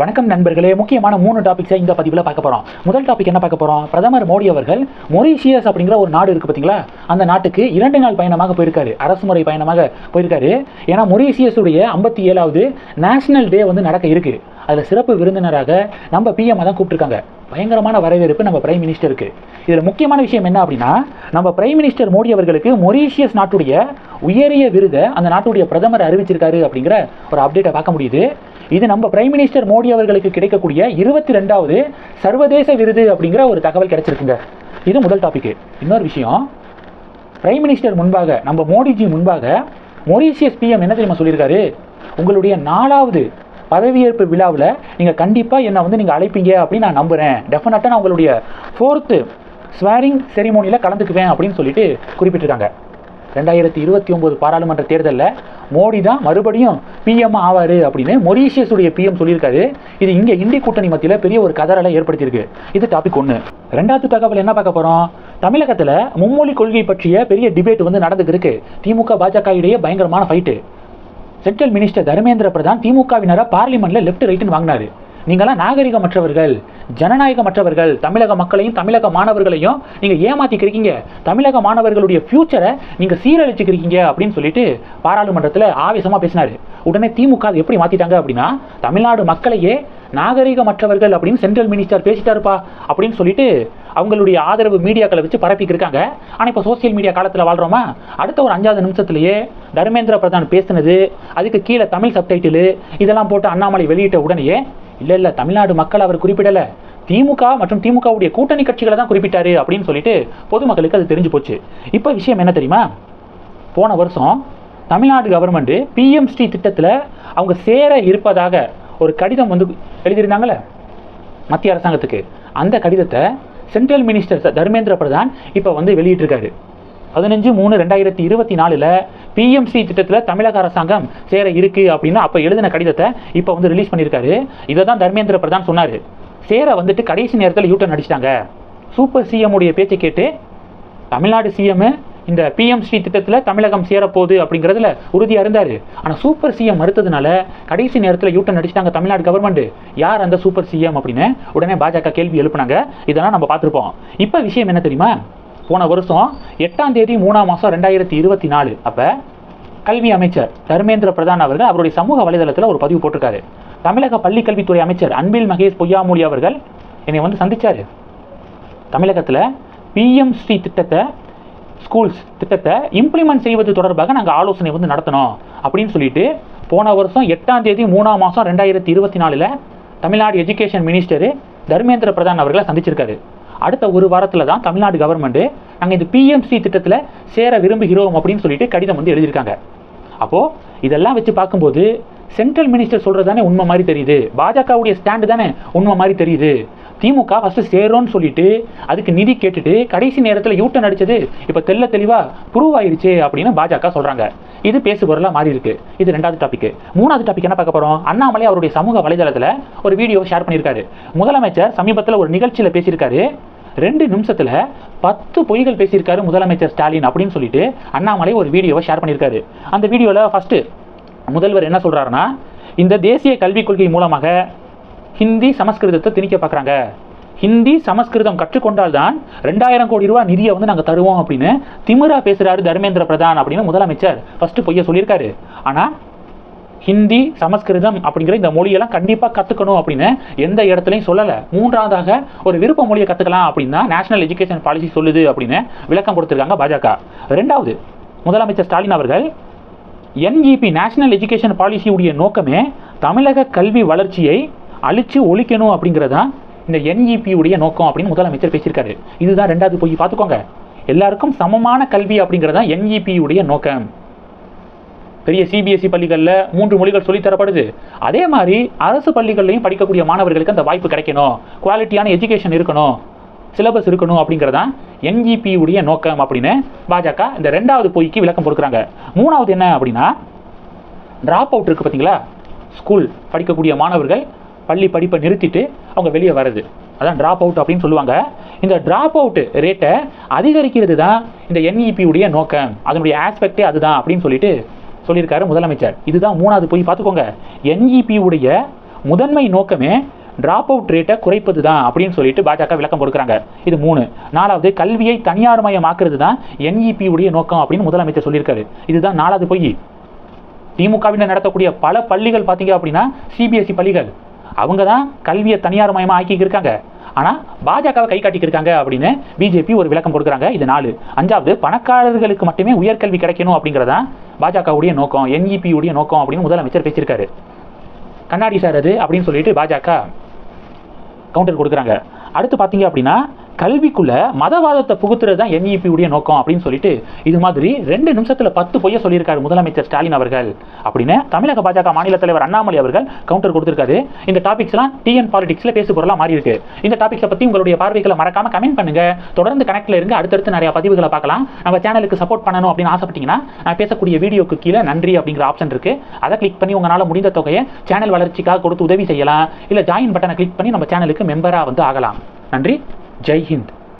வணக்கம் நண்பர்களே. முக்கியமான மூணு டாபிக்ஸை இந்த பதிவில் பார்க்க போகிறோம் முதல் டாபிக் என்ன பார்க்க போகிறோம் பிரதமர் மோடி அவர்கள் மொரீஷியஸ் அப்படிங்கிற ஒரு நாடு இருக்குது பார்த்தீங்களா அந்த நாட்டுக்கு இரண்டு நாள் பயணமாக போயிருக்காரு. அரசுமுறை பயணமாக போயிருக்காரு. ஏன்னா மொரீஷியஸுடைய ஐம்பத்தி ஏழாவது நேஷனல் டே வந்து நடக்க இருக்குது அதில் சிறப்பு விருந்தினராக நம்ம பிஎம் தான் கூப்பிட்டுருக்காங்க. பயங்கரமான வரவேற்பு நம்ம பிரைம் மினிஸ்டருக்கு இதில் முக்கியமான விஷயம் என்ன அப்படின்னா நம்ம பிரைம் மினிஸ்டர் மோடி அவர்களுக்கு மொரீஷியஸ் நாட்டுடைய உயரிய விருதை அந்த நாட்டுடைய பிரதமர் அறிவிச்சிருக்காரு அப்படிங்கிற ஒரு அப்டேட்டை பார்க்க முடியுது. இது நம்ம பிரைம் மினிஸ்டர் மோடி அவர்களுக்கு கிடைக்கக்கூடிய இருபத்தி ரெண்டாவது சர்வதேச விருது அப்படிங்கிற ஒரு தகவல் கிடைச்சிருக்குங்க. இது முதல் டாபிக் இன்னொரு விஷயம் பிரைம் மினிஸ்டர் முன்பாக நம்ம மோடிஜி முன்பாக மொரீஷியஸ் பிஎம் என்ன தெரியுமா சொல்லியிருக்காரு? உங்களுடைய நாலாவது பதவியேற்பு விழாவில் நீங்கள் கண்டிப்பாக என்னை வந்து நீங்கள் அழைப்பீங்க அப்படின்னு நான் நம்புகிறேன் டெஃபினட்டாக நான் உங்களுடைய ஃபோர்த்து ஸ்வேரிங் செரிமோனியில் கலந்துக்குவேன் அப்படின்னு சொல்லிட்டு குறிப்பிட்டிருக்காங்க. ரெண்டாயிரத்தி இருபத்தி ஒம்பது பாராளுமன்ற தேர்தலில் மோடி தான் மறுபடியும் பிஎம் ஆவார் அப்படின்னு மொரீஷியஸுடைய பிஎம் சொல்லியிருக்காரு. இது இங்கே இந்திய கூட்டணி மத்தியில் பெரிய ஒரு கதறலை ஏற்படுத்தியிருக்கு. இது டாபிக் ஒன்று ரெண்டாவது தகவல் என்ன பார்க்க போகிறோம் தமிழகத்தில் மும்மொழி கொள்கை பற்றிய பெரிய டிபேட் வந்து நடந்துருக்கு திமுக பாஜக இடையே பயங்கரமான fight central minister Dharmendra Pradhan திமுகவினரை பார்லிமெண்ட்டில் லெஃப்ட் ரைட்டுன்னு வாங்கினாரு. நீங்களாம் நாகரிகமற்றவர்கள் ஜனநாயகமற்றவர்கள் தமிழக மக்களையும் தமிழக மாணவர்களையும் நீங்கள் ஏமாத்திக்கிறீங்க தமிழக மாணவர்களுடைய ஃப்யூச்சரை நீங்கள் சீரழிச்சுக்கிறீங்க அப்படின்னு சொல்லிட்டு பாராளுமன்றத்தில் ஆவேசமாக பேசினார். உடனே திமுக அதை எப்படி மாற்றிட்டாங்க அப்படின்னா தமிழ்நாடு மக்களையே நாகரிகமற்றவர்கள் அப்படின்னு சென்ட்ரல் மினிஸ்டர் பேசிட்டாருப்பா அப்படின்னு சொல்லிட்டு அவங்களுடைய ஆதரவு மீடியாக்களை வச்சு பரப்பிக்கிருக்காங்க. ஆனால் இப்போ சோசியல் மீடியா காலத்தில் வாழ்கிறோமா அடுத்த ஒரு அஞ்சாவது நிமிஷத்துலேயே தர்மேந்திர பிரதான் பேசினது அதுக்கு கீழே தமிழ் சப்டைட்டிலு இதெல்லாம் போட்டு அண்ணாமலை வெளியிட்ட உடனேயே இல்லை இல்லை தமிழ்நாடு மக்கள் அவர் குறிப்பிடலை. திமுக மற்றும் திமுகவுடைய கூட்டணி கட்சிகளை தான் குறிப்பிட்டாரு அப்படின்னு சொல்லிட்டு பொதுமக்களுக்கு அது தெரிஞ்சு போச்சு. இப்போ விஷயம் என்ன தெரியுமா? போன வருஷம் தமிழ்நாடு கவர்மெண்ட்டு பிஎம்ஸ்டி திட்டத்தில் அவங்க சேர இருப்பதாக ஒரு கடிதம் வந்து எழுதியிருந்தாங்களே மத்திய அரசாங்கத்துக்கு. அந்த கடிதத்தை சென்ட்ரல் மினிஸ்டர் தர்மேந்திர பிரதான் இப்போ வந்து வெளியிட்டிருக்காரு. பதினஞ்சு மூணு ரெண்டாயிரத்தி இருபத்தி நாலில் பிஎம்சி திட்டத்தில் தமிழக அரசாங்கம் சேர இருக்கு அப்படின்னு அப்போ எழுதின கடிதத்தை இப்போ வந்து ரிலீஸ் பண்ணியிருக்காரு இதை தான் தர்மேந்திர பிரதான் சொன்னார். சேர வந்துட்டு கடைசி நேரத்தில் யூட்டன் அடிச்சிட்டாங்க. சூப்பர் சிஎம் உடைய பேச்சை கேட்டு தமிழ்நாடு சிஎம் இந்த பிஎம்சி திட்டத்தில் தமிழகம் சேரப்போகுது அப்படிங்கிறதுல உறுதியாக இருந்தார் ஆனால் சூப்பர் சிஎம் மறுத்ததுனால கடைசி நேரத்தில் யூட்டன் அடிச்சிட்டாங்க தமிழ்நாடு கவர்மெண்ட் யார் அந்த சூப்பர் சிஎம் அப்படின்னு உடனே பாஜக கேள்வி எழுப்புனாங்க. இதெல்லாம் நம்ம பார்த்துருப்போம். இப்போ விஷயம் என்ன தெரியுமா? போன வருஷம் எட்டாம் தேதி மூணாம் மாதம் ரெண்டாயிரத்தி இருபத்தி நாலு. அப்போ கல்வி அமைச்சர் தர்மேந்திர பிரதான் அவர்கள் அவருடைய சமூக வலைதளத்தில் ஒரு பதிவு போட்டிருக்காரு. தமிழக பள்ளிக்கல்வித்துறை அமைச்சர் அன்பில் மகேஷ் பொய்யாமொழி அவர்கள் என்னை வந்து சந்தித்தார் தமிழகத்தில் பிஎம் திட்டத்தை ஸ்கூல்ஸ் திட்டத்தை இம்ப்ளிமெண்ட் செய்வது தொடர்பாக நாங்கள் ஆலோசனை வந்து நடத்தணும் அப்படின்னு சொல்லிட்டு போன வருஷம் எட்டாம் தேதி மூணாம் மாதம் ரெண்டாயிரத்தி இருபத்தி நாலில் தமிழ்நாடு எஜுகேஷன் மினிஸ்டர் தர்மேந்திர பிரதான் அவர்களை சந்திச்சிருக்காரு. அடுத்த ஒரு வாரத்தில் தான் தமிழ்நாடு கவர்மெண்ட் நாங்கள் இந்த பிஎம்சி திட்டத்தில் சேர விரும்புகிறோம் அப்படின்னு சொல்லிட்டு கடிதம் வந்து எழுதியிருக்காங்க. அப்போது இதெல்லாம் வச்சு பார்க்கும்போது சென்ட்ரல் மினிஸ்டர் சொல்கிறது தானே உண்மை மாதிரி தெரியுது. பாஜகவுடைய ஸ்டாண்டு தானே உண்மை மாதிரி தெரியுது. திமுக ஃபஸ்ட்டு சேரும்னு சொல்லிட்டு அதுக்கு நிதி கேட்டுட்டு கடைசி நேரத்தில் யூட்டன் அடித்தது இப்போ தெள்ள தெளிவாக ப்ரூவ் ஆயிருச்சு அப்படின்னு பாஜக சொல்கிறாங்க இது பேசு பொருளாக மாறி இருக்கு. இது ரெண்டாவது டாபிக் மூணாவது டாபிக் என்ன பார்க்க போகிறோம் அண்ணாமலை அவருடைய சமூக வலைதளத்தில் ஒரு வீடியோ ஷேர் பண்ணியிருக்காரு முதலமைச்சர் சமீபத்தில் ஒரு நிகழ்ச்சியில் பேசியிருக்காரு. ரெண்டு நிமிஷத்தில் பத்து பொய்கள் பேசியிருக்காரு முதலமைச்சர் ஸ்டாலின் அப்படின்னு சொல்லிட்டு அண்ணாமலை ஒரு வீடியோவை ஷேர் பண்ணியிருக்காரு அந்த வீடியோவில் ஃபஸ்ட்டு முதல்வர் என்ன சொல்கிறாருன்னா இந்த தேசிய கல்விக் கொள்கை மூலமாக ஹிந்தி சமஸ்கிருதத்தை திணிக்க பார்க்குறாங்க. ஹிந்தி சமஸ்கிருதம் கற்றுக்கொண்டால்தான் ரெண்டாயிரம் கோடி ரூபாய் நிதியை வந்து நாங்கள் தருவோம் அப்படின்னு திமிரா பேசுகிறாரு தர்மேந்திர பிரதான் அப்படின்னு முதலமைச்சர். ஃபஸ்ட்டு பொய்ய சொல்லியிருக்காரு. ஆனால் ஹிந்தி சமஸ்கிருதம் அப்படிங்கிற இந்த மொழியெல்லாம் கண்டிப்பாக கற்றுக்கணும் அப்படின்னு எந்த இடத்துலையும் சொல்லலை. மூன்றாவதாக ஒரு விருப்ப மொழியை கற்றுக்கலாம் அப்படின்னா நேஷனல் எஜுகேஷன் பாலிசி சொல்லுது அப்படின்னு விளக்கம் கொடுத்துருக்காங்க பாஜக. ரெண்டாவது முதலமைச்சர் ஸ்டாலின் அவர்கள் என்இபி நேஷனல் எஜுகேஷன் பாலிசியுடைய நோக்கமே தமிழக கல்வி வளர்ச்சியை அழிச்சு ஒழிக்கணும் அப்படிங்கிறதான் இந்த என்இபியுடைய நோக்கம் அப்படின்னு முதலமைச்சர் பேசியிருக்காரு. இதுதான் ரெண்டாவது போய் பார்த்துக்கோங்க. எல்லாருக்கும் சமமான கல்வி அப்படிங்கிறது தான் என்இபியுடைய நோக்கம். பெரிய சிபிஎஸ்இ பள்ளிகளில் மூன்று மொழிகள் சொல்லித்தரப்படுது அதே மாதிரி அரசு பள்ளிகள்லையும் படிக்கக்கூடிய மாணவர்களுக்கு அந்த வாய்ப்பு கிடைக்கணும். குவாலிட்டியான எஜுகேஷன் இருக்கணும். சிலபஸ் இருக்கணும் அப்படிங்கிறதான் என்இபியுடைய நோக்கம் அப்படின்னு பாஜக இந்த ரெண்டாவது பொய்க்கு விளக்கம் கொடுக்குறாங்க. மூணாவது என்ன அப்படின்னா ட்ராப் அவுட் இருக்குது பார்த்தீங்களா? ஸ்கூல் படிக்கக்கூடிய மாணவர்கள் பள்ளி படிப்பை நிறுத்திட்டு அவங்க வெளியே வர்றது. அதான் ட்ராப் அவுட் அப்படின்னு சொல்லுவாங்க. இந்த ட்ராப் அவுட் ரேட்டை அதிகரிக்கிறது தான் இந்த என்இபியுடைய உடைய நோக்கம். அதனுடைய ஆஸ்பெக்டே அதுதான் அப்படின்னு சொல்லிட்டு சொல்லியிருக்காரு முதலமைச்சர். இதுதான் மூணாவது போய் பார்த்துக்கோங்க. NEP உடைய முதன்மை நோக்கமே ட்ராப் அவுட் ரேட்டை குறைப்பது தான் அப்படின்னு சொல்லிட்டு பாஜக விளக்கம் கொடுக்குறாங்க. இது மூணு. நாலாவது கல்வியை தனியார் மயமாக்குறது தான் என்இபியுடைய உடைய நோக்கம் அப்படின்னு முதலமைச்சர் சொல்லியிருக்காரு. இதுதான் நாலாவது பொய். திமுகவினர் நடத்தக்கூடிய பல பள்ளிகள் பார்த்தீங்க அப்படின்னா சிபிஎஸ்இ பள்ளிகள். அவங்க தான் கல்வியை தனியார் மயமாக ஆக்கிக்கிருக்காங்க இருக்காங்க. ஆனால் பாஜகவை கை காட்டிக்கிருக்காங்க அப்படின்னு பிஜேபி ஒரு விளக்கம் கொடுக்குறாங்க. இது நாலு. அஞ்சாவது பணக்காரர்களுக்கு மட்டுமே உயர்கல்வி கிடைக்கணும் அப்படிங்கிறதான் பாஜகவுடைய நோக்கம் என்இபியுடைய உடைய நோக்கம் அப்படின்னு முதலமைச்சர் பேசியிருக்காரு. கண்ணாடி சார் அது அப்படின்னு சொல்லிட்டு பாஜக கவுண்டர் கொடுக்குறாங்க. அடுத்து பார்த்தீங்க அப்படின்னா கல்விக்குள்ள மதவாதத்தை புகுத்துறது தான் என்இபியுடைய நோக்கம் அப்படின்னு சொல்லிட்டு இது மாதிரி ரெண்டு நிமிஷத்துல பத்து பொய்ய சொல்லியிருக்காரு முதலமைச்சர் ஸ்டாலின் அவர்கள். அப்படின்னு தமிழக பாஜக மாநில தலைவர் அண்ணாமலை அவர்கள் கவுண்டர் கொடுத்திருக்காரு. இந்த டாபிக்ஸ்லாம் டிஎன் பாலிடிக்ஸ்ல பேசு பொருளா மாறி இருக்கு இந்த டாபிக்ஸை பத்தி உங்களுடைய பார்வைகளை மறக்காம கமெண்ட் பண்ணுங்க. தொடர்ந்து கனெக்ட்ல இருந்து அடுத்தடுத்து நிறைய பதிவுகளை பார்க்கலாம். நம்ம சேனலுக்கு சப்போர்ட் பண்ணணும் அப்படின்னு ஆசைப்பட்டீங்கன்னா நான் பேசக்கூடிய வீடியோக்கு கீழே நன்றி அப்படிங்கிற ஆப்ஷன் இருக்கு. அதை கிளிக் பண்ணி உங்களால முடிந்த தொகையை சேனல் வளர்ச்சிக்காக கொடுத்து உதவி செய்யலாம். இல்ல ஜாயின் பட்டனை கிளிக் பண்ணி நம்ம சேனலுக்கு மெம்பரா வந்து ஆகலாம். நன்றி. ஜெய் ஹிந்த்